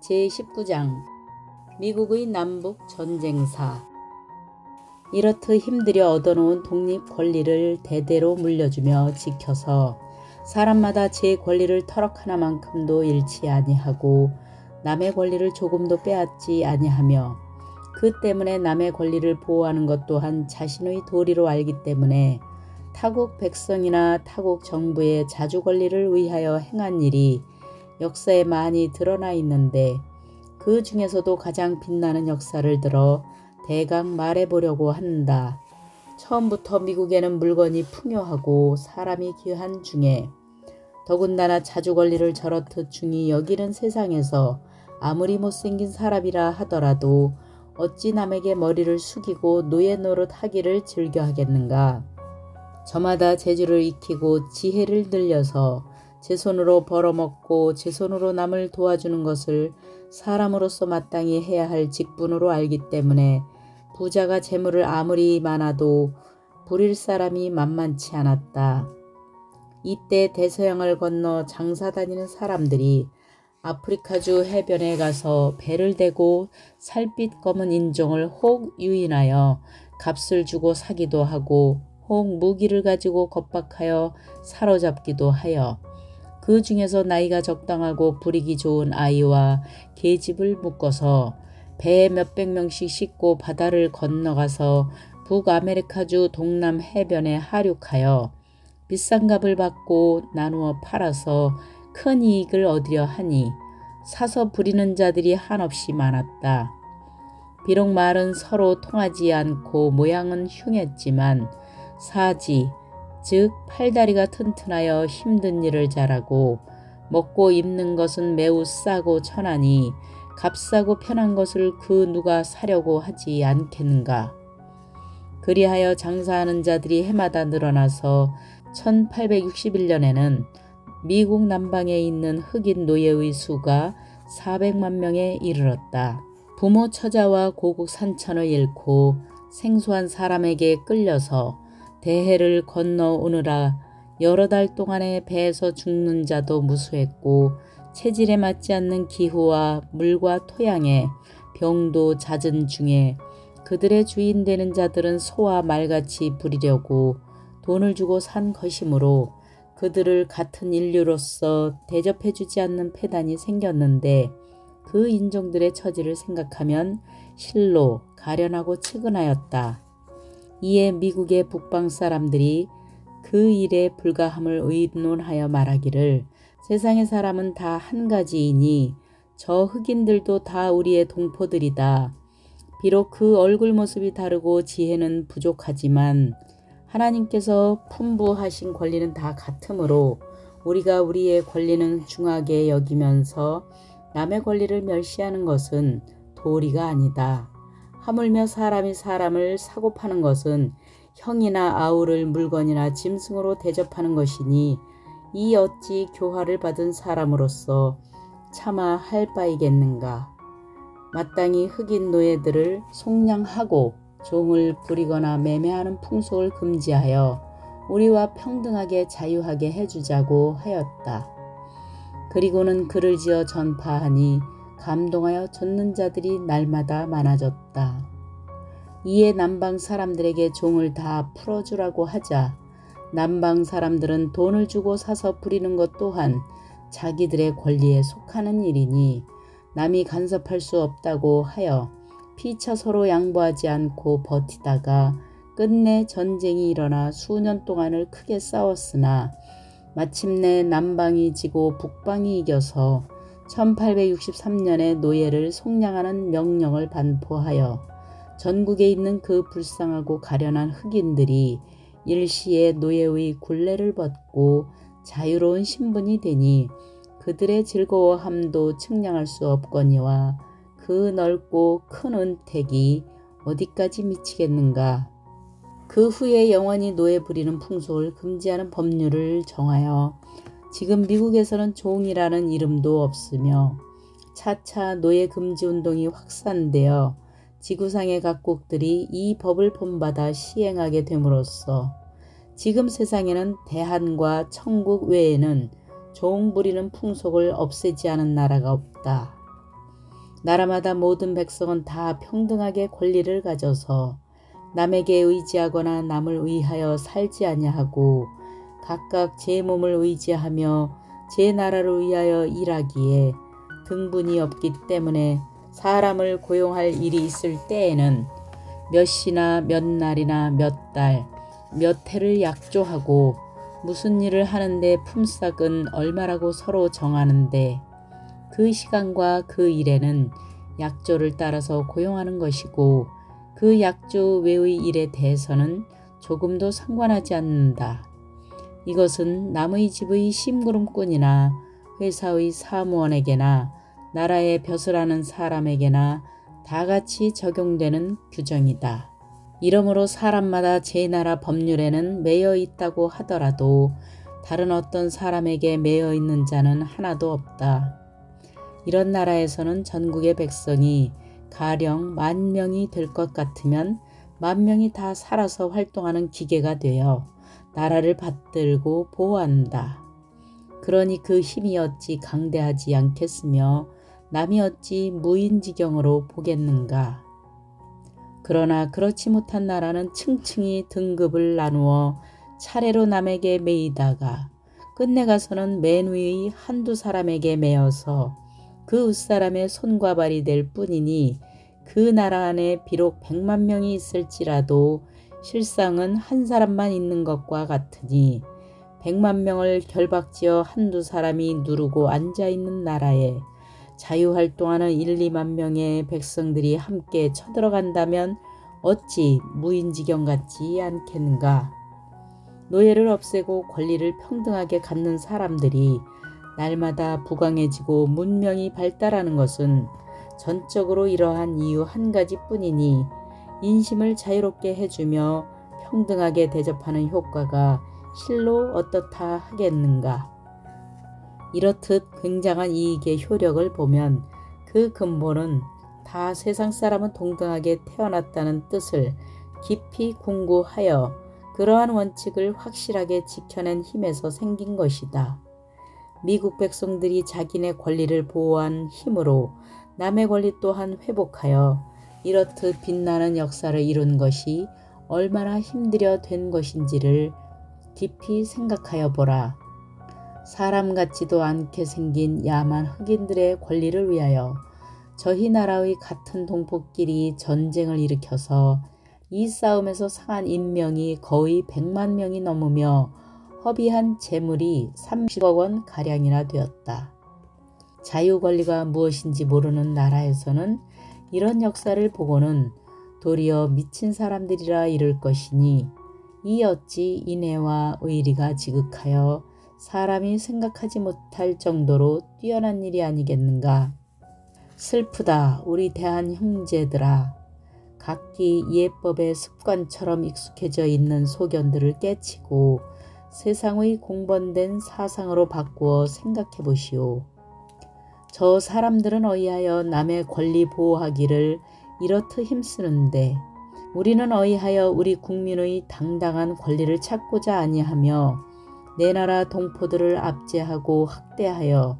제19장 미국의 남북 전쟁사. 이렇듯 힘들여 얻어놓은 독립 권리를 대대로 물려주며 지켜서 사람마다 제 권리를 터럭 하나만큼도 잃지 아니하고 남의 권리를 조금도 빼앗지 아니하며 그 때문에 남의 권리를 보호하는 것 또한 자신의 도리로 알기 때문에 타국 백성이나 타국 정부의 자주 권리를 위하여 행한 일이 역사에 많이 드러나 있는데 그 중에서도 가장 빛나는 역사를 들어 대강 말해보려고 한다. 처음부터 미국에는 물건이 풍요하고 사람이 귀한 중에 더군다나 자주 권리를 저렇듯 중히 여기는 세상에서 아무리 못생긴 사람이라 하더라도 어찌 남에게 머리를 숙이고 노예 노릇 하기를 즐겨 하겠는가. 저마다 재주를 익히고 지혜를 늘려서 제 손으로 벌어먹고 제 손으로 남을 도와주는 것을 사람으로서 마땅히 해야 할 직분으로 알기 때문에 부자가 재물을 아무리 많아도 부릴 사람이 만만치 않았다. 이때 대서양을 건너 장사 다니는 사람들이 아프리카주 해변에 가서 배를 대고 살빛 검은 인종을 혹 유인하여 값을 주고 사기도 하고 혹 무기를 가지고 겁박하여 사로잡기도 하여 그 중에서 나이가 적당하고 부리기 좋은 아이와 계집을 묶어서 배에 몇백 명씩 싣고 바다를 건너가서 북아메리카주 동남 해변에 하륙하여 비싼 값을 받고 나누어 팔아서 큰 이익을 얻으려 하니 사서 부리는 자들이 한없이 많았다. 비록 말은 서로 통하지 않고 모양은 흉했지만 사지, 즉 팔다리가 튼튼하여 힘든 일을 잘하고 먹고 입는 것은 매우 싸고 천하니 값싸고 편한 것을 그 누가 사려고 하지 않겠는가. 그리하여 장사하는 자들이 해마다 늘어나서 1861년에는 미국 남방에 있는 흑인 노예의 수가 400만 명에 이르렀다. 부모 처자와 고국 산천을 잃고 생소한 사람에게 끌려서 대해를 건너오느라 여러 달 동안에 배에서 죽는 자도 무수했고 체질에 맞지 않는 기후와 물과 토양에 병도 잦은 중에 그들의 주인 되는 자들은 소와 말같이 부리려고 돈을 주고 산 것이므로 그들을 같은 인류로서 대접해 주지 않는 폐단이 생겼는데 그 인종들의 처지를 생각하면 실로 가련하고 측은하였다. 이에 미국의 북방 사람들이 그 일에 불가함을 의논하여 말하기를 세상의 사람은 다 한 가지이니 저 흑인들도 다 우리의 동포들이다. 비록 그 얼굴 모습이 다르고 지혜는 부족하지만 하나님께서 풍부하신 권리는 다 같으므로 우리가 우리의 권리는 중하게 여기면서 남의 권리를 멸시하는 것은 도리가 아니다. 하물며 사람이 사람을 사고 파는 것은 형이나 아우를 물건이나 짐승으로 대접하는 것이니 이 어찌 교화를 받은 사람으로서 차마 할 바이겠는가. 마땅히 흑인 노예들을 속량하고 종을 부리거나 매매하는 풍속을 금지하여 우리와 평등하게 자유하게 해주자고 하였다. 그리고는 글을 지어 전파하니 감동하여 젖는 자들이 날마다 많아졌다. 이에 남방 사람들에게 종을 다 풀어주라고 하자 남방 사람들은 돈을 주고 사서 부리는 것 또한 자기들의 권리에 속하는 일이니 남이 간섭할 수 없다고 하여 피차 서로 양보하지 않고 버티다가 끝내 전쟁이 일어나 수년 동안을 크게 싸웠으나 마침내 남방이 지고 북방이 이겨서 1863년에 노예를 속량하는 명령을 반포하여 전국에 있는 그 불쌍하고 가련한 흑인들이 일시에 노예의 굴레를 벗고 자유로운 신분이 되니 그들의 즐거워함도 측량할 수 없거니와 그 넓고 큰 은택이 어디까지 미치겠는가. 그 후에 영원히 노예 부리는 풍속을 금지하는 법률을 정하여 지금 미국에서는 종이라는 이름도 없으며 차차 노예 금지 운동이 확산되어 지구상의 각국들이 이 법을 본받아 시행하게 됨으로써 지금 세상에는 대한과 천국 외에는 종 부리는 풍속을 없애지 않은 나라가 없다. 나라마다 모든 백성은 다 평등하게 권리를 가져서 남에게 의지하거나 남을 의하여 살지 아니하고 각각 제 몸을 의지하며 제 나라를 위하여 일하기에 등분이 없기 때문에 사람을 고용할 일이 있을 때에는 몇 시나 몇 날이나 몇 달, 몇 해를 약조하고 무슨 일을 하는데 품삯은 얼마라고 서로 정하는데 그 시간과 그 일에는 약조를 따라서 고용하는 것이고 그 약조 외의 일에 대해서는 조금도 상관하지 않는다. 이것은 남의 집의 심부름꾼이나 회사의 사무원에게나 나라의 벼슬 하는 사람에게나 다 같이 적용되는 규정이다. 이러므로 사람마다 제 나라 법률에는 매여 있다고 하더라도 다른 어떤 사람에게 매여 있는 자는 하나도 없다. 이런 나라에서는 전국의 백성이 가령 만 명이 될 것 같으면 만 명이 다 살아서 활동하는 기계가 되어 나라를 받들고 보호한다. 그러니 그 힘이 어찌 강대하지 않겠으며 남이 어찌 무인지경으로 보겠는가. 그러나 그렇지 못한 나라는 층층이 등급을 나누어 차례로 남에게 매이다가 끝내 가서는 맨 위의 한두 사람에게 매여서 그 윗사람의 손과 발이 될 뿐이니 그 나라 안에 비록 백만 명이 있을지라도 실상은 한 사람만 있는 것과 같으니 백만 명을 결박지어 한두 사람이 누르고 앉아 있는 나라에 자유활동하는 1, 2만 명의 백성들이 함께 쳐들어간다면 어찌 무인지경 같지 않겠는가. 노예를 없애고 권리를 평등하게 갖는 사람들이 날마다 부강해지고 문명이 발달하는 것은 전적으로 이러한 이유 한 가지뿐이니 인심을 자유롭게 해주며 평등하게 대접하는 효과가 실로 어떻다 하겠는가. 이렇듯 굉장한 이익의 효력을 보면 그 근본은 다 세상 사람은 동등하게 태어났다는 뜻을 깊이 궁구하여 그러한 원칙을 확실하게 지켜낸 힘에서 생긴 것이다. 미국 백성들이 자기네 권리를 보호한 힘으로 남의 권리 또한 회복하여 이렇듯 빛나는 역사를 이룬 것이 얼마나 힘들여 된 것인지를 깊이 생각하여 보라. 사람 같지도 않게 생긴 야만 흑인들의 권리를 위하여 저희 나라의 같은 동포끼리 전쟁을 일으켜서 이 싸움에서 상한 인명이 거의 100만 명이 넘으며 허비한 재물이 30억 원 가량이나 되었다. 자유 권리가 무엇인지 모르는 나라에서는 이런 역사를 보고는 도리어 미친 사람들이라 이를 것이니 이 어찌 인애와 의리가 지극하여 사람이 생각하지 못할 정도로 뛰어난 일이 아니겠는가. 슬프다 우리 대한 형제들아. 각기 예법의 습관처럼 익숙해져 있는 소견들을 깨치고 세상의 공번된 사상으로 바꾸어 생각해 보시오. 저 사람들은 어이하여 남의 권리 보호하기를 이렇듯 힘쓰는데 우리는 어이하여 우리 국민의 당당한 권리를 찾고자 아니하며 내 나라 동포들을 압제하고 학대하여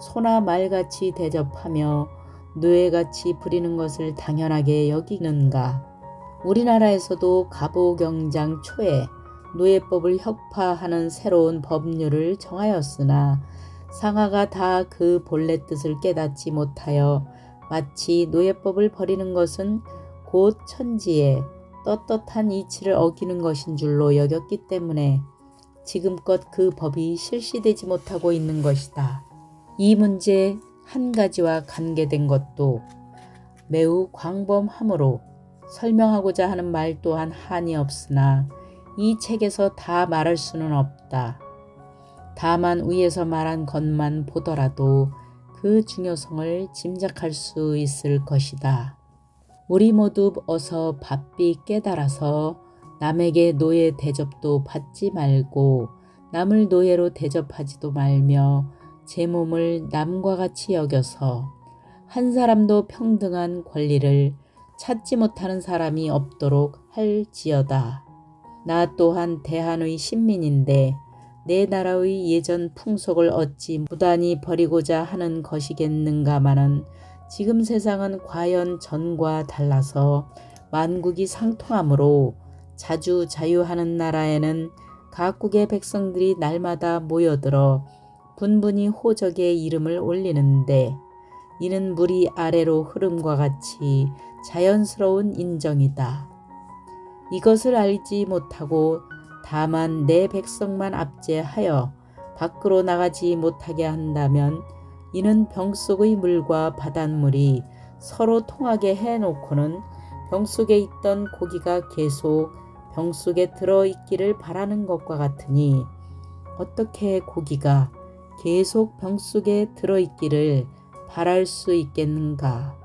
소나 말같이 대접하며 노예같이 부리는 것을 당연하게 여기는가. 우리나라에서도 가보경장 초에 노예법을 혁파하는 새로운 법률을 정하였으나 상하가 다 그 본래 뜻을 깨닫지 못하여 마치 노예법을 버리는 것은 곧 천지에 떳떳한 이치를 어기는 것인 줄로 여겼기 때문에 지금껏 그 법이 실시되지 못하고 있는 것이다. 이 문제 한 가지와 관계된 것도 매우 광범하므로 설명하고자 하는 말 또한 한이 없으나 이 책에서 다 말할 수는 없다. 다만 위에서 말한 것만 보더라도 그 중요성을 짐작할 수 있을 것이다. 우리 모두 어서 바삐 깨달아서 남에게 노예 대접도 받지 말고 남을 노예로 대접하지도 말며 제 몸을 남과 같이 여겨서 한 사람도 평등한 권리를 찾지 못하는 사람이 없도록 할지어다. 나 또한 대한의 신민인데 내 나라의 예전 풍속을 어찌 무단히 버리고자 하는 것이겠는가마는 지금 세상은 과연 전과 달라서 만국이 상통하므로 자주 자유하는 나라에는 각국의 백성들이 날마다 모여들어 분분히 호적의 이름을 올리는데 이는 물이 아래로 흐름과 같이 자연스러운 인정이다. 이것을 알지 못하고 다만 내 백성만 압제하여 밖으로 나가지 못하게 한다면 이는 병 속의 물과 바닷물이 서로 통하게 해놓고는 병 속에 있던 고기가 계속 병 속에 들어있기를 바라는 것과 같으니 어떻게 고기가 계속 병 속에 들어있기를 바랄 수 있겠는가?